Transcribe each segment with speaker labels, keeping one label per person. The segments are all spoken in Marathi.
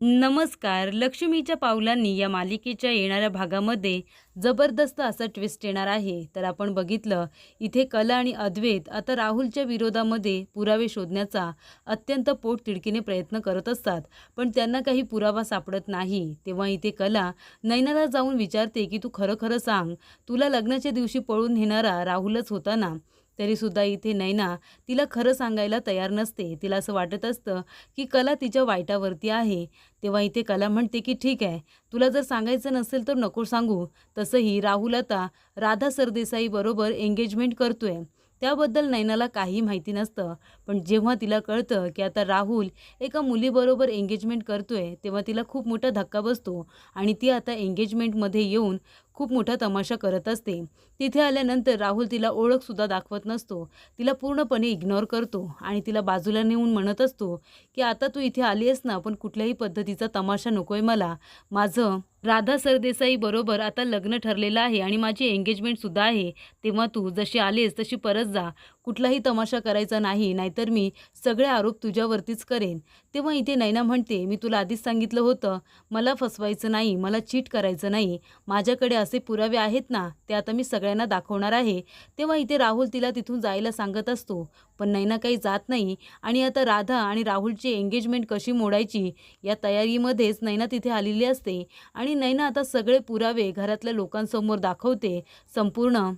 Speaker 1: नमस्कार. लक्ष्मीच्या पावलांनी या मालिकेच्या येणाऱ्या भागामध्ये जबरदस्त असं ट्विस्ट येणार आहे. तर आपण बघितलं इथे कला आणि अद्वैत आता राहुलच्या विरोधामध्ये पुरावे शोधण्याचा अत्यंत पोटतिडकीने प्रयत्न करत असतात. पण त्यांना काही पुरावा सापडत नाही. तेव्हा इथे कला नैनाला जाऊन विचारते की तू खरं खरं सांग. तुला लग्नाच्या दिवशी पळून नेणारा राहुलच होता ना? तरीसुद्धा इथे नैना तिला खरं सांगायला तयार नसते. तिला असं वाटत असतं की कला तिच्या वाईटावरती आहे. तेव्हा इथे कला म्हणते की ठीक आहे तुला जर सांगायचं नसेल तर नको सांगू. तसंही राहुल आता राधा सरदेसाईबरोबर एंगेजमेंट करतोय. त्याबद्दल नैनाला काही माहिती नसतं. पण जेव्हा तिला कळतं की आता राहुल एका मुलीबरोबर एंगेजमेंट करतोय तेव्हा तिला खूप मोठा धक्का बसतो आणि ती आता एंगेजमेंटमध्ये येऊन खूप मोठा तमाशा करत असते. तिथे आल्यानंतर राहुल तिला ओळखसुद्धा दाखवत नसतो. तिला पूर्णपणे इग्नोर करतो आणि तिला बाजूला नेऊन म्हणत असतो की आता तू इथे आली आहेस ना पण कुठल्याही पद्धतीचा तमाशा नको आहे मला. माझं राधा सरदेसाई बरोबर आता लग्न ठरलेलं आहे आणि माझी एंगेजमेंटसुद्धा आहे. तेव्हा तू जशी आलीस तशी परत जा. कुठलाही तमाशा करायचा नाही नाहीतर मी सगळे आरोप तुझ्यावरतीच करेन. तेव्हा इथे नैना म्हणते मी तुला आधीच सांगितलं होतं मला फसवायचं नाही मला चीट करायचं नाही. माझ्याकडे असे पुरावे आहेत ना ते आता मी सगळ्यांना दाखवणार आहे. तेव्हा इथे राहुल तिला तिथून जायला सांगत असतो. पण नैना काही जात नाही आणि आता राधा आणि राहुलची एंगेजमेंट कशी मोडायची या तयारीमध्येच नैना तिथे आलेली असते. आणि नैना आता सगळे पुरावे घरातल्या लोकांसमोर दाखवते संपूर्ण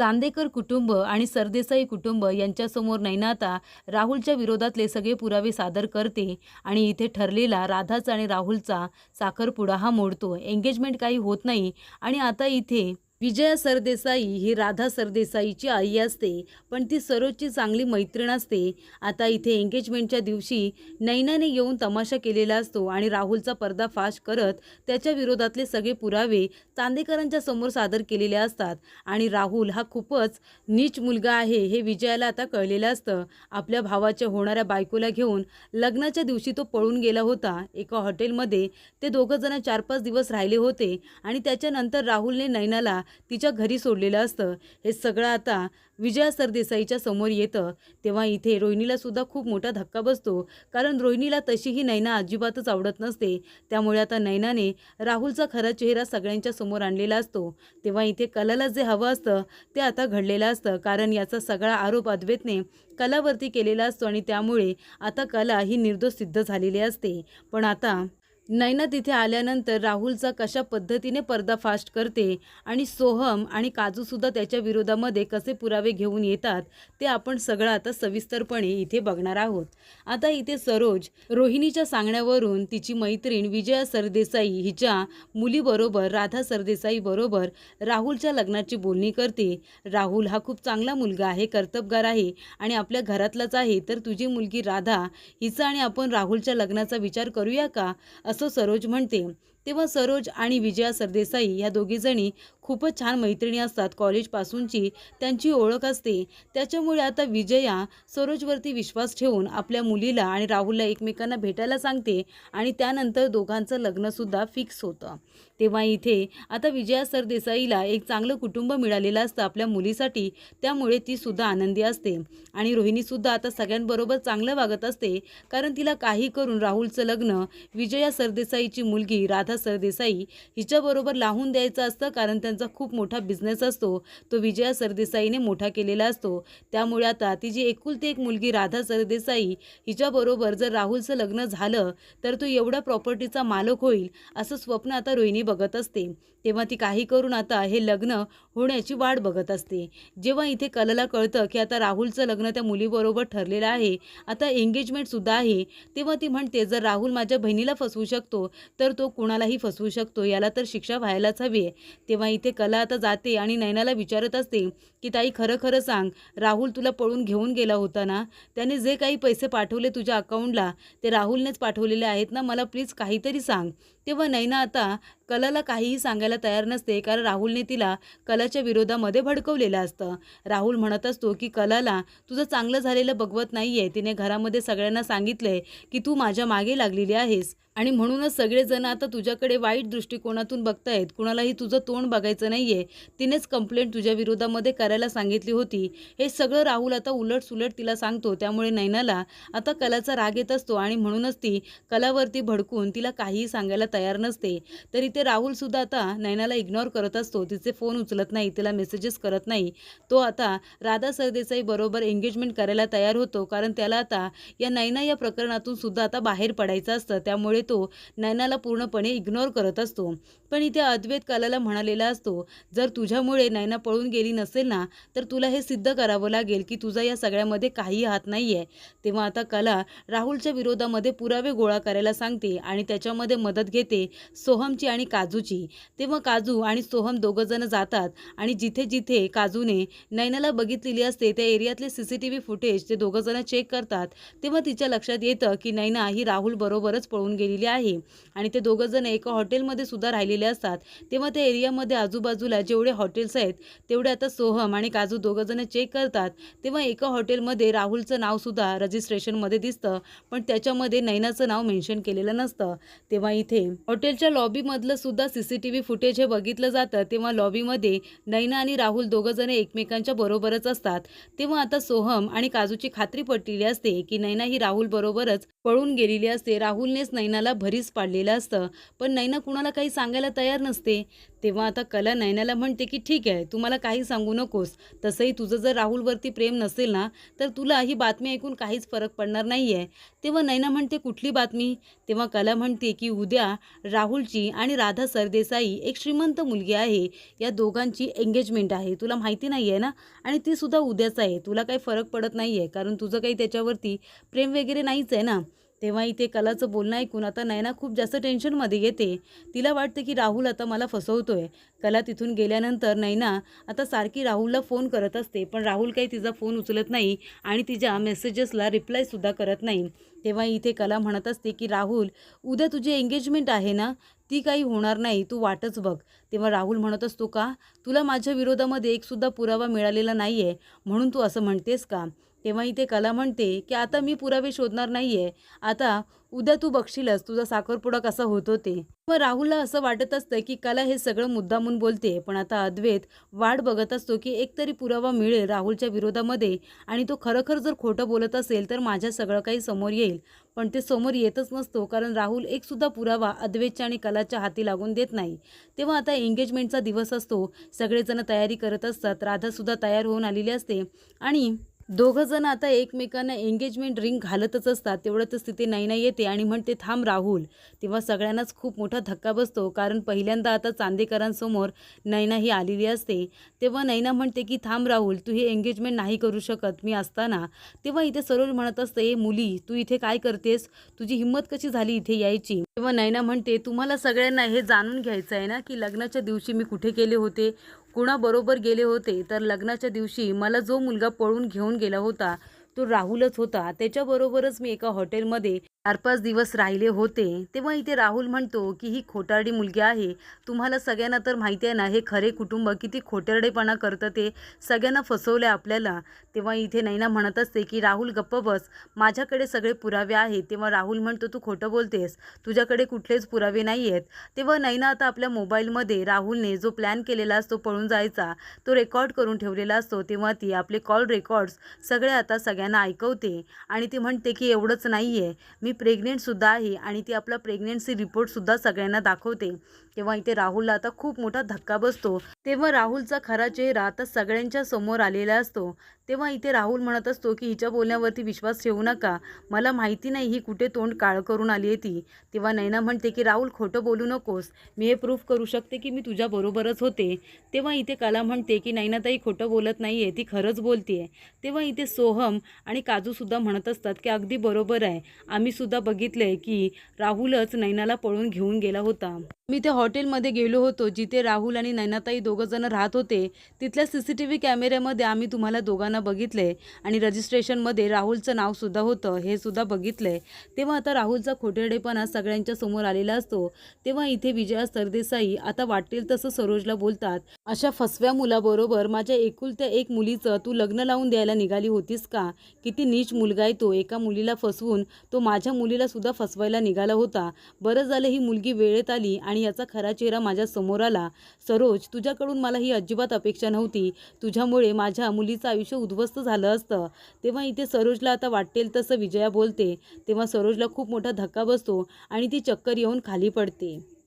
Speaker 1: चांदेकर कुटुंब आणि सरदेसाई कुटुंब यांच्यासमोर नैनाता राहुलच्या विरोधातले सगळे पुरावे सादर करते आणि इथे ठरलेला राधाचा आणि राहुलचा साखरपुडा हा मोडतो. एंगेजमेंट काही होत नाही आणि आता इथे विजया सरदेसाई ही राधा सरदेसाईची आई असते पण ती सरोजची चांगली मैत्रीण असते. आता इथे एंगेजमेंटच्या दिवशी नैनाने येऊन तमाशा केलेला असतो आणि राहुलचा पर्दाफाश करत त्याच्या विरोधातले सगळे पुरावे चांदेकरांच्या समोर सादर केलेले असतात. आणि राहुल हा खूपच नीच मुलगा आहे हे विजयाला आता कळलेलं असतं. आपल्या भावाच्या होणाऱ्या बायकोला घेऊन लग्नाच्या दिवशी तो पळून गेला होता. एका हॉटेलमध्ये ते दोघंजणं चार पाच दिवस राहिले होते आणि त्याच्यानंतर राहुलने नैनाला तिच्या घरी सोडलेलं असतं. हे सगळं आता विजया सरदेसाईच्या समोर येतं. तेव्हा इथे रोहिणीलासुद्धा खूप मोठा धक्का बसतो. कारण रोहिणीला तशीही नैना अजिबातच आवडत नसते. त्यामुळे आता नैनाने राहुलचा खरा चेहरा सगळ्यांच्या समोर आणलेला असतो. तेव्हा इथे कलाला जे हवं असतं ते आता घडलेलं असतं. कारण याचा सगळा आरोप अद्वैतने कलावरती केलेला असतो आणि त्यामुळे आता कला ही निर्दोष सिद्ध झालेली असते. पण आता नैना तिथे आल्यानंतर राहुलचा कशा पद्धतीने पर्दाफाश करते आणि सोहम आणि काजूसुद्धा त्याच्या विरोधामध्ये कसे पुरावे घेऊन येतात ते आपण सगळं आता सविस्तरपणे इथे बघणार आहोत. आता इथे सरोज रोहिणीच्या सांगण्यावरून तिची मैत्रीण विजया सरदेसाई हिच्या मुलीबरोबर राधा सरदेसाईबरोबर राहुलच्या लग्नाची बोलणी करते. राहुल हा खूप चांगला मुलगा आहे कर्तबगार आहे आणि आपल्या घरातलाच आहे तर तुझी मुलगी राधा हिचा आणि आपण राहुलच्या लग्नाचा विचार करूया का? असं सरोज म्हणते तेव्हा सरोज आणि विजया सरदेसाई या दोघीजणी खूपच छान मैत्रिणी असतात. कॉलेजपासूनची त्यांची ओळख असते. त्याच्यामुळे आता विजया सरोजवरती विश्वास ठेवून आपल्या मुलीला आणि राहुलला एकमेकांना भेटायला सांगते आणि त्यानंतर दोघांचं लग्नसुद्धा फिक्स होतं. तेव्हा इथे आता विजया सरदेसाईला एक चांगलं कुटुंब मिळालेलं असतं आपल्या मुलीसाठी. त्यामुळे ती सुद्धा आनंदी असते. आणि रोहिणीसुद्धा आता सगळ्यांबरोबर चांगलं वागत असते. कारण तिला काही करून राहुलचं लग्न विजया सरदेसाईची मुलगी राधा सरदेसाई हिच्याबरोबर लावून द्यायचं असतं कारण त्यांचा खूप मोठा बिझनेस असतो. तो विजया सरदेसाईने मोठा केलेला असतो. त्यामुळे आता तिची एकुलती एक मुलगी राधा सरदेसाई हिच्याबरोबर जर राहुलचं लग्न झालं तर तो एवढ्या प्रॉपर्टीचा मालक होईल असं स्वप्न आता रोहिणी बघत असते. तेव्हा ती काही करून आता हे लग्न होण्याची वाट बघत असते. जेव्हा इथे कलाला कळतं की आता राहुलचं लग्न त्या मुलीबरोबर ठरलेलं आहे आता एंगेजमेंटसुद्धा आहे तेव्हा ती म्हणते जर राहुल माझ्या बहिणीला फसवू शकतो तर तो कुणाला नैनालाही फसवू शकतो. याला तर शिक्षा व्हायलाच हवी आहे. तेव्हा इथे कला आता जाते आणि नैनाला विचारत असते की ताई खरं खरं सांग. राहुल तुला पळून घेऊन गेला होता ना? त्याने जे काही पैसे पाठवले तुझ्या अकाउंटला ते राहुलनेच पाठवलेले आहेत ना? मला प्लीज काहीतरी सांग. तेव्हा नैना आता कलाला काहीही सांगायला तयार नसते कारण राहुलने तिला कलाच्या विरोधामध्ये भडकवलेलं असतं. राहुल म्हणत असतो की कलाला तुझं चांगलं झालेलं बघवत नाही आहे तिने घरामध्ये सगळ्यांना सांगितलंय की तू माझ्या मागे लागलेली आहेस. आणि म्हणूनच सगळेजण आता तुझ्या तुझ्याकडे वाईट दृष्टिकोनातून बघतायत कुणालाही तुझं तोंड बघायचं नाही आहे तिनेच कंप्लेंट तुझ्या विरोधामध्ये करायला सांगितली होती. हे सगळं राहुल आता उलट सुलट तिला सांगतो त्यामुळे नैनाला आता कलाचा राग येत असतो आणि म्हणूनच ती कलावरती भडकून तिला काहीही सांगायला तयार नसते. तर इथे राहुलसुद्धा आता नैनाला इग्नोर करत असतो. तिचे फोन उचलत नाही तिला मेसेजेस करत नाही. तो आता राधा सरदेसाई बरोबर एंगेजमेंट करायला तयार होतो कारण त्याला आता या नैना या प्रकरणातून सुद्धा आता बाहेर पडायचं असतं. त्यामुळे तो नैनाला पूर्णपणे इग्नोर करत असतो. पण इथे अद्वैत कालाला म्हणालेला असतो जर तुझ्यामुळे नैना पळून गेली नसेल ना तर तुला हे सिद्ध करावं लागेल की तुझा या सगळ्यामध्ये काही हात नाही आहे तेव्हा आता कला राहुलच्या विरोधामध्ये पुरावे गोळा करायला सांगते आणि त्याच्यामध्ये मदत घेते सोहमची आणि काजूची. तेव्हा काजू आणि सोहम दोघंजणं जातात आणि जिथे जिथे काजूने नैनाला बघितलेली असते त्या एरियातले C C T V footage ते दोघंजणं चेक करतात. तेव्हा तिच्या लक्षात येतं की नैना ही राहुल बरोबरच पळून गेलेली आहे आणि ते दोघंजण जण एका हॉटेलमध्ये सुद्धा राहिलेले असतात. तेव्हा त्या एरियामध्ये आजूबाजूला जेवढे हॉटेल्स आहेत तेवढे आता सोहम आणि काजू दोघं जण चेक करतात. तेव्हा एका हॉटेलमध्ये राहुलचं नाव सुद्धा रजिस्ट्रेशनमध्ये दिसतं. पण त्याच्यामध्ये नैनाचं नाव मेन्शन केलेलं नसतं. तेव्हा इथे हॉटेलच्या लॉबीमधलं सुद्धा C C T V footage हे बघितलं जातं. तेव्हा लॉबीमध्ये नैना आणि राहुल दोघं जण एकमेकांच्या बरोबरच असतात. तेव्हा आता सोहम आणि काजूची खात्री पटलेली असते की नैना ही राहुल बरोबरच पळून गेलेली असते. राहुलनेच नैनाला भरीस पाडलेलं असतं. पण नैना कुणाला काही सांगायला तयार नसते. तेव्हा आता कला नैनाला म्हणते की ठीक आहे तू मला काही सांगू नकोस. तसंही तुझं जर राहुलवरती प्रेम नसेल ना तर तुला ही बातमी ऐकून काहीच फरक पडणार नाही आहे तेव्हा नैना म्हणते कुठली बातमी? तेव्हा कला म्हणते की उद्या राहुलची आणि राधा सरदेसाई एक श्रीमंत मुलगी आहे. या दोघांची एंगेजमेंट आहे. तुला माहिती नाही आहे ना? आणि ती सुद्धा उद्याच आहे. तुला काही फरक पडत नाही आहे कारण तुझं काही त्याच्यावरती प्रेम वगैरे नाहीच आहे ना? तेव्हा इथे कलाचं बोलणं ऐकून आता नैना खूप जास्त टेन्शनमध्ये येते. तिला वाटतं की राहुल आता मला फसवतोय. कला तिथून गेल्यानंतर नैना आता सारखी राहुलला फोन करत असते पण राहुल काही तिचा फोन उचलत नाही आणि तिच्या मेसेजेसला रिप्लायसुद्धा करत नाही. तेव्हा इथे कला म्हणत असते की राहुल उद्या तुझी एंगेजमेंट आहे ना? ती काही होणार नाही तू वाटच बघ. तेव्हा राहुल म्हणत असतो का तुला माझ्या विरोधामध्ये एकसुद्धा पुरावा मिळालेला नाही आहे म्हणून तू असं म्हणतेस का? तेव्हा इथे कला म्हणते की आता मी पुरावे शोधणार नाही आहे आता उद्या तू बघशीलच तुझा साखरपुडा कसा होतो ते मग राहुलला असं वाटत असतं की कला हे सगळं मुद्दामून बोलते पण आता अद्वैत वाट बघत असतो की एकतरी पुरावा मिळेल राहुलच्या विरोधामध्ये आणि तो खरोखर जर खोटं बोलत असेल तर माझ्या सगळं काही समोर येईल. पण ते समोर येतच नसतो कारण राहुल एकसुद्धा पुरावा अद्वैतच्या आणि कलाच्या हाती लागून देत नाही. तेव्हा आता एंगेजमेंटचा दिवस असतो सगळेजण तयारी करत असतात राधासुद्धा तयार होऊन आलेली असते आणि दोघं जण आता एकमेकांना एंगेजमेंट रिंग घालतच असतात. तेवढ्यातच तिथे नैना येते आणि म्हणते थांब राहुल. तेव्हा सगळ्यांनाच खूप मोठा धक्का बसतो कारण पहिल्यांदा आता चांदेकरांसमोर नैना ही आलेली असते. तेव्हा नैना म्हणते की थांब राहुल तू हे एंगेजमेंट नाही करू शकत मी असताना. तेव्हा इथे सरोज म्हणत असते ए मुली तू इथे काय करतेस? तुझी हिंमत कशी झाली इथे यायची? तेव्हा नैना म्हणते तुम्हाला सगळ्यांना हे जाणून घ्यायचं आहे ना की लग्नाच्या दिवशी मी कुठे केले होते? कुणाबरोबर गेले होते तर लग्नाच्या दिवशी मला जो मुलगा पळून घेऊन गेला होता तो राहुलच होता. त्याच्याबरोबरच मी एका हॉटेलमध्ये चार पाच दिवस राहिले होते. तेव्हा इथे राहुल म्हणतो की ही खोटारडी मुलगी आहे. तुम्हाला सगळ्यांना तर माहिती आहे ना हे खरे कुटुंब किती खोटारडेपणा करतं ते. सगळ्यांना फसवलं आपल्याला. तेव्हा इथे नैना म्हणत असते की राहुल गप्प बस. माझ्याकडे सगळे पुरावे आहेत. तेव्हा राहुल म्हणतो तू खोटं बोलतेस. तुझ्याकडे कुठलेच पुरावे नाही आहेत. तेव्हा नैना आता आपल्या मोबाईलमध्ये राहुलने जो प्लॅन केलेला असतो पळून जायचा तो रेकॉर्ड करून ठेवलेला असतो. तेव्हा ती आपले कॉल रेकॉर्ड्स सगळे आता सगळ्या सगळ्यांना ऐकवते आणि ती म्हणते की एवढंच नाही आहे मी प्रेग्नेंटसुद्धा आहे आणि ती आपला प्रेग्नेन्सी रिपोर्टसुद्धा सगळ्यांना दाखवते. तेव्हा इथे राहुलला आता खूप मोठा धक्का बसतो. तेव्हा राहुलचा खरा चेहरा आता सगळ्यांच्या समोर आलेला असतो. तेव्हा इथे राहुल म्हणत असतो की हिच्या बोलण्यावरती विश्वास ठेवू नका. मला माहिती नाही ही कुठे तोंड काळ करून आली आहे ती. तेव्हा नैना म्हणते की राहुल खोटं बोलू नकोस. मी हे प्रूफ करू शकते की मी तुझ्याबरोबरच होते. तेव्हा इथे कला म्हणते की नैनाताई खोटं बोलत नाही आहे ती खरंच बोलते तेव्हा इथे सोहम आणि काजूसुद्धा म्हणत असतात की अगदी बरोबर आहे. आम्हीसुद्धा बघितलं आहे की राहुलच नैनाला पळून घेऊन गेला होता. मी त्या हॉटेलमध्ये गेलो होतो जिथे राहुल आणि नैनाताई दोघं जण राहत होते. तिथल्या सी सी टी व्ही कॅमेऱ्यामध्ये आम्ही तुम्हाला दोघांना बघितले आणि रजिस्ट्रेशनमध्ये राहुलचं नावसुद्धा होतं हे सुद्धा बघितलंय तेव्हा आता राहुलचा खोटेडेपणा सगळ्यांच्या समोर आलेला असतो. तेव्हा इथे विजया सरदेसाई आता वाटेल तसं सरोजला बोलतात. अशा फसव्या मुलाबरोबर माझ्या एकुलत्या एक मुलीचं तू लग्न लावून द्यायला निघाली होतीस का? किती नीच मुलगा आहे तो. एका मुलीला फसवून तो माझ्या मुलीलासुद्धा फसवायला निघाला होता. बरं झालं ही मुलगी वेळेत आली आणि याचा खरा चेहरा माझ्यासमोर आला. सरोज तुझ्याकडून मला ही अजिबात अपेक्षा नव्हती. तुझ्यामुळे माझ्या मुलीचं आयुष्य उद्ध्वस्त झालं असतं. तेव्हा इथे सरोजला आता वाटेल तसं विजया बोलते. तेव्हा सरोजला खूप मोठा धक्का बसतो आणि ती चक्कर येऊन खाली पडते.